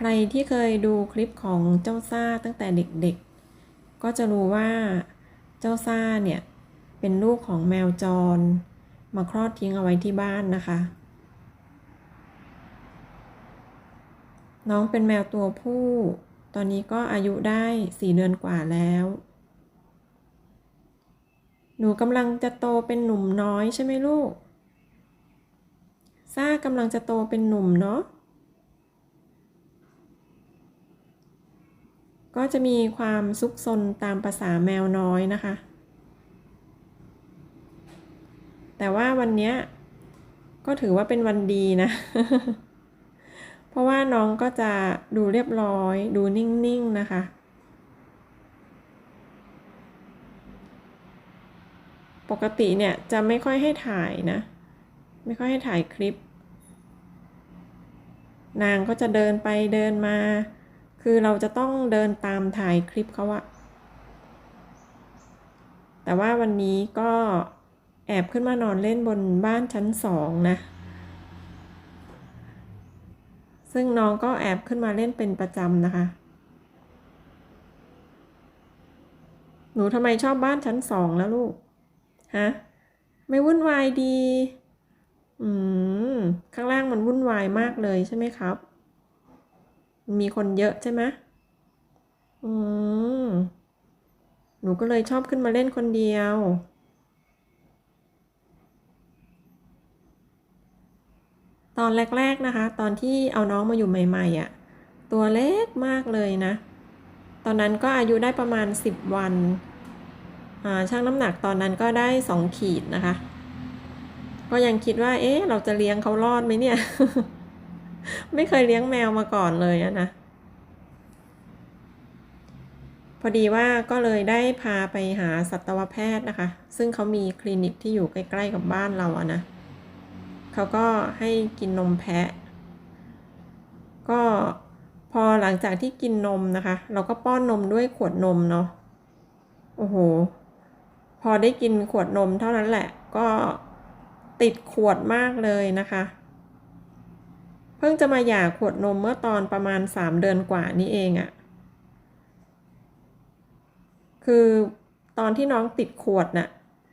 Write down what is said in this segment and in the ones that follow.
ใครที่เคยดูคลิปของเจ้าซ่าตั้งแต่เด็กๆ ก็จะรู้ว่าเจ้าซ่าเนี่ยเป็นลูกของแมวจร มาคลอดทิ้งเอาไว้ที่บ้านนะคะ น้องเป็นแมวตัวผู้ ตอนนี้ก็อายุได้สี่เดือนกว่าแล้ว หนูกำลังจะโตเป็นหนุ่มน้อยใช่ไหมลูก ซ่ากำลังจะโตเป็นหนุ่มเนาะ ก็จะมีความซุกซนตามภาษาแมวน้อยนะคะ แต่ว่าวันเนี้ยก็ถือว่าเป็นวันดีนะ เพราะว่าน้องก็จะดูเรียบร้อย ดูนิ่งๆนะคะ ปกติเนี่ยจะไม่ค่อยให้ถ่ายนะ ไม่ค่อยให้ถ่ายคลิป นางก็จะเดินไปเดินมา คือเราจะต้องเดินตามถ่ายคลิปเขาอะแต่ว่าวันนี้ก็แอบขึ้นมานอนเล่นบนบ้านชั้นสองนะ ซึ่งน้องก็แอบขึ้นมาเล่นเป็นประจำนะคะ หนูทำไมชอบบ้านชั้นสองแล้วลูก ฮะ ไม่วุ่นวายดี อืม ข้างล่างมันวุ่นวายมากเลยใช่ไหมครับ มีคนเยอะใช่ไหมอืม หนูก็เลยชอบขึ้นมาเล่นคนเดียว ตอนแรก ๆนะคะ ตอนที่เอาน้องมาอยู่ใหม่ ๆอะ่ะ ตัวเล็กมากเลยนะ ตอนนั้นก็อายุได้ประมาณ 10 วัน อ่าช่างน้ำหนักตอนนั้นก็ได้ 2 ขีดนะคะ ก็ยังคิดว่า เอ๊ะ เราจะเลี้ยงเขารอดไหมเนี่ย ไม่เคยเลี้ยงแมวมาก่อนเลยอะนะ พอดีว่าก็เลยได้พาไปหาสัตวแพทย์นะคะ ซึ่งเขามีคลินิกที่อยู่ใกล้ ๆ กับบ้านเราอะนะเขาก็ให้กินนมแพะ ก็พอหลังจากที่กินนมนะคะ เราก็ป้อนนมด้วยขวดนมเนาะโอ้โห พอได้กินขวดนมเท่านั้นแหละ ก็ติดขวดมากเลยนะคะ เพิ่งจะมาหย่าขวดนมเมื่อตอนประมาณสามเดือนกว่านี้เองอะ่ะ คือตอนที่น้องติดขวดน่ะ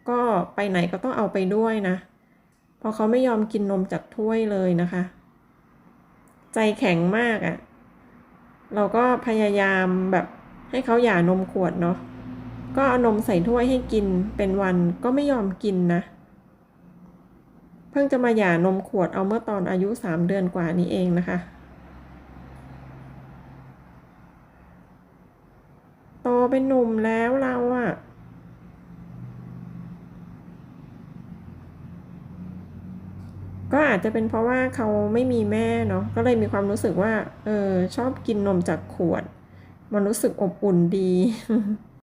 ก็ไปไหนก็ต้องเอาไปด้วยนะเพราะเขาไม่ยอมกินนมจากถ้วยเลยนะคะ ใจแข็งมากอะ่ะ เราก็พยายามแบบให้เขาหย่านมขวดเนาะ ก็เอานมใส่ถ้วยให้กินเป็นวันก็ไม่ยอมกินนะ พิ่งจะมาหย่านมขวดเอาเมื่อตอนอายุสามเดือนกว่านี้เองนะคะ โตเป็นหนุ่มแล้วเราอะก็อาจจะเป็นเพราะว่าเขาไม่มีแม่เนาะ ก็เลยมีความรู้สึกว่า เออ ชอบกินนมจากขวด มันรู้สึกอบอุ่นดี